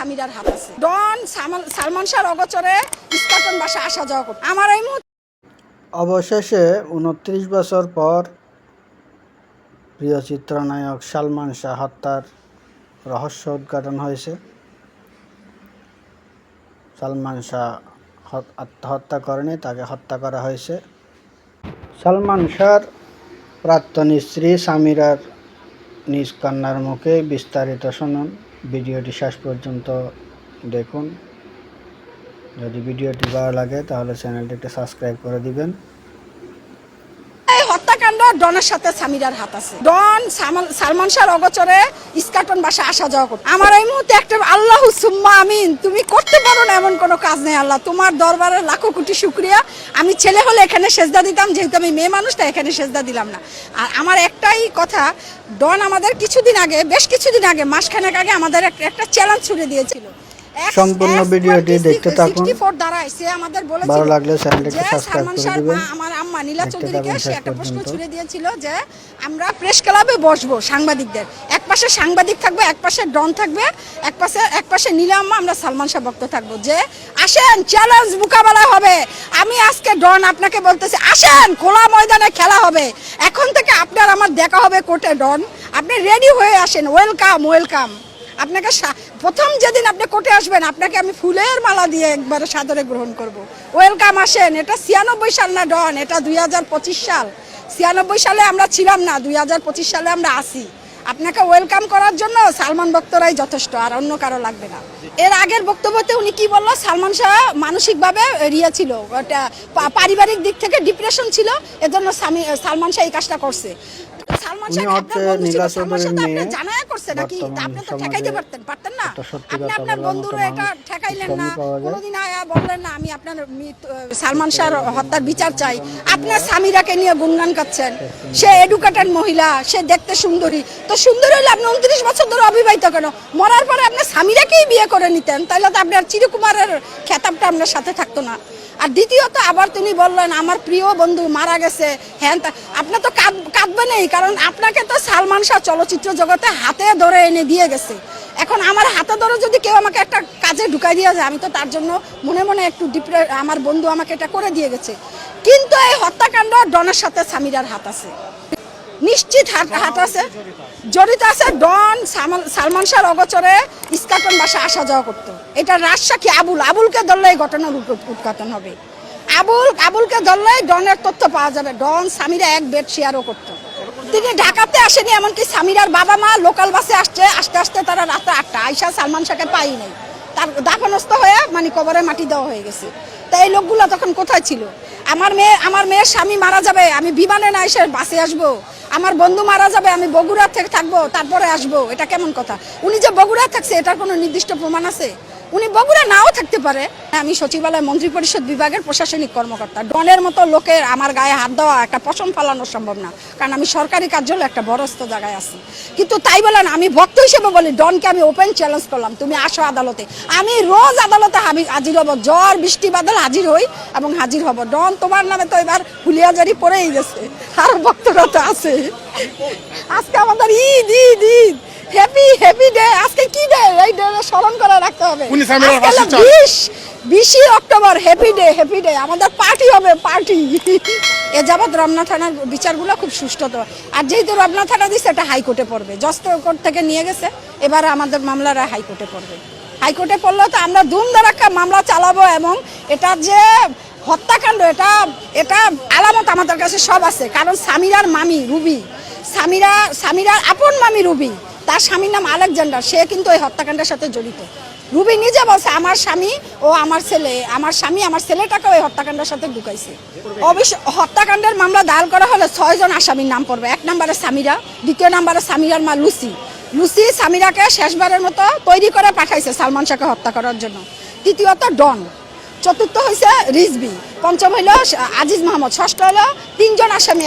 সামিরার হাত আছে। ডন সালমান- শাহর অগচরে ইস্কাটন বাসা আসা যাওয়া করতো। আমার এই মুহূর্তে অবশেষে উনত্রিশ বছর পর প্রিয় চিত্রনায়ক সালমান শাহ হত্যার রহস্য উদ্ঘাটন হয়েছে। সালমান শাহ হত- আত্মহত্যা করেনি, তাকে হত্যা করা হয়েছে। সালমান শাহর প্রাক্তন স্ত্রী সামিরার নিজ কন্যার মুখে বিস্তারিত শুনুন। ভিডিওটি শেষ পর্যন্ত দেখুন। যদি ভিডিওটি ভালো লাগে তাহলে চ্যানেলটি চ্যানেলটিকে সাবস্ক্রাইব করে দিবেন। ডনের সাথে সামিরার হাত আছে। ডন সালমান শাহর অগচরে ইস্কাটন বাসা আসা যাওয়া করতো। আমার এই মুহূর্তে একটা আল্লাহ সুম্মা আমিন, তুমি করতে পারো না এমন কোনো কাজ নেই আল্লাহ। তোমার দরবারে লাখো কোটি শুক্রিয়া। আমি ছেলে হলে এখানে সেজদা দিতাম, যেহেতু আমি মেয়ে মানুষ, তাই এখানে সেজদা দিলাম না। আর আমার একটাই কথা, ডন আমাদের কিছুদিন আগে, বেশ কিছুদিন আগে, মাসখানেক আগে আমাদের এক- একটা চ্যালেঞ্জ ছুড়ে দিয়েছিল। সম্পূর্ণ ভিডিওটি দেখতে থাকুন। 64 দ্বারায় সে আমাদের বলেছিল। ভালো লাগলে চ্যানেলটিকে সাবস্ক্রাইব করে দিবেন। আমার আম্মা নীলা চৌধুরীকে সে একটা প্রশ্ন। ছুড়ে দিয়েছিল যে আমরা প্রেস ক্লাবে বসবো সাংবাদিকদের। এক পাশে সাংবাদিক থাকবে এক পাশে ডন থাকবে এক পাশে এক পাশে নীলা আম্মা আমরা সালমান শাহ ভক্ত থাকব। যে আসেন চ্যালেঞ্জ মোকাবেলা হবে। আমি আজকে ডন আপনাকে বলতেছি আসেন খোলা ময়দানে খেলা হবে। এখন থেকে আপনার আমার দেখা হবে কোর্টে ডন আপনি রেডি হয়ে আসেন। ওয়েলকাম ওয়েলকাম আপনাকে প্রথম যেদিন আপনি কোর্টে আসবেন, আপনাকে আমি ফুলের মালা দিয়ে একবারে সাদরে গ্রহণ করব। ওয়েলকাম আসেন, এটা ছিয়ানব্বই সাল না, ডন, এটা দুই হাজার পঁচিশ সাল। ছিয়ানব্বই সালে আমরা ছিলাম না, দুই হাজার পঁচিশ সালে আমরা আসি। আপনাকে ওয়েলকাম করার জন্য সালমান ভক্তরাই যথেষ্ট, আর অন্য কারও লাগবে না। এর আগের বক্তব্যতে উনি কি বলল? সালমান শাহ মানসিকভাবে রিয়া ছিল পারিবারিক দিক থেকে ডিপ্রেশন ছিল, এজন্য সালমান শাহ এই কাজটা করছে। সালমান আপনার বন্ধু ছিল, সালমান শাহ তো চৌধুরীর আপনার মেয়ে। জানায় করছে নাকি? আপনি তো ঠেকাইতে পারতেন পারতেন না? আপনি আপনার বলার এটা ঠেকাইলেন না। কমই পাওয়া যায়। কোনোদিন আয়া বললেন না আমি আপনার সালমান শাহর হত্যার বিচার চাই। আপনার স্বামীরাকে নিয়ে গুনগান করছেন। সে এডুকেটেড মহিলা সে দেখতে সুন্দরী। তো সুন্দরী হলে আপনি উনত্রিশ বছর ধরে অবিবাহিত কেন? মরার পরে আপনার স্বামীরাকেই বিয়ে করে নিতেন তাহলে তো আপনার চিরকুমারের খেতাবটা আপনার সাথে থাকতো না। আর দ্বিতীয়ত আবার তিনি বললেন, আমার প্রিয় বন্ধু মারা গেছে। হ্যাঁ আপনার তো কাঁদ- কাঁদবেনই কারণ আপনাকে তো সালমান শাহ চলচ্চিত্র জগতে হাতে ধরে এনে দিয়ে গেছে। এখন আমার হাতে ধরে যদি কেউ আমাকে একটা কাজে ঢুকাই দিয়ে যায়, আমি তো তার জন্য মনে মনে একটু ডিপ্রে, আমার বন্ধু আমাকে এটা করে দিয়ে গেছে। কিন্তু এই হত্যাকাণ্ড ডনের সাথে সামিরার হাত আছে। নিশ্চিত হাত আছে। জড়িত আছে ডন সালমান শাহর অগচরে ইস্কাটন বাসা আসা যাওয়া করতো। এটা রাজসাক্ষী আবুল। আবুলকে ধরলে এই ঘটনার উদ্ঘ- উদ্ঘাটন হবে। আবুল আবুলকে ধরলে ডনের তথ্য পাওয়া যাবে। ডন স্বামীরা এক বেড শেয়ারও করতো। তিনি ঢাকাতে আসেনি, এমনকি স্বামীরার বাবা মা লোকাল বাসে আসছে। আস্তে আস্তে তারা রাতে আটটা। আইসা সালমান শাহকে পাই নাই। তার দাফনস্থ হয়ে মানে কবরে মাটি দেওয়া হয়ে গেছে। তা এই লোকগুলো তখন কোথায় ছিল? আমার মেয়ে, আমার মেয়ের স্বামী মারা যাবে, আমি বিমানে না এসে বাসে আসব। আমার বন্ধু মারা যাবে, আমি বগুড়া থেকে থাকব, তারপরে আসব। এটা কেমন কথা? উনি যে বগুড়া থাকছে, এটার কোনো নির্দিষ্ট প্রমাণ আছে? উনি বগুড়া নাও থাকতে পারে। আমি সচিবালয় মন্ত্রী পরিষদ বিভাগের প্রশাসনিক কর্মকর্তা। ডনের মতো লোকের আমার গায়ে হাত দেওয়া একটা পশম ফালানো সম্ভব না। কারণ আমি সরকারি কার্যালয়ে একটা বরস্ত জায়গায় আছি। কিন্তু তাই বলেন, আমি ভক্ত হিসেবে বলি, ডনকে আমি ওপেন চ্যালেঞ্জ করলাম, তুমি আসো আদালতে। আমি রোজ আদালতে আমি হাজির হব, জ্বর, বৃষ্টি বাদল হাজির হই এবং হাজির হব। ডন, তোমার নামে তো এবার হুলিয়াজারি পড়েই গেছে। আর ভক্তরা তো আছে। আজকে আমাদের Eid Eid Eid. Happy happy day আজকে কি ডে এই ডে স্মরণ করে রাখতে হবে। বিশ বিশই October. Happy day happy day আমাদের পার্টি হবে পার্টি এ যাবৎ রমনা থানার বিচারগুলো খুব সুষ্ঠুত আর যেহেতু রমনা থানা দিচ্ছে এটা হাইকোর্টে পড়বে। জস্ত কোর্ট থেকে নিয়ে গেছে। এবার আমাদের মামলারা হাইকোর্টে পড়বে। হাইকোর্টে পড়লেও তো আমরা ধুমধারাক্কা মামলা চালাবো এবং এটা যে হত্যাকাণ্ড এটা এটা আলামত আমাদের কাছে সব আছে। কারণ সামিরার মামি রুবি। সামিরা সামিরার আপন মামি রুবি। তার স্বামীর নাম আলেকজান্ডার, সে কিন্তু ওই হত্যাকাণ্ডের সাথে জড়িত। রুবি নিজে বলছে, আমার স্বামী ও আমার ছেলে, আমার স্বামী আমার ছেলেটাকে ওই হত্যাকাণ্ডের সাথে ঢুকাইছে। অবশ্য হত্যাকাণ্ডের মামলা দায়ের করা হলে ছয়জন আসামির নাম পড়বে। এক নম্বরে সামিরা, দ্বিতীয় নম্বরে সামিরার মা লুসি। লুসি সামিরাকে শেষবারের মতো তৈরি করে পাঠাইছে সালমান শাহকে হত্যা করার জন্য। তৃতীয়ত ডন, চতুর্থ হয়েছে রিজবি পঞ্চম হইল আজিজ মাহমুদ, ষষ্ঠ হলো তিনজন আসামি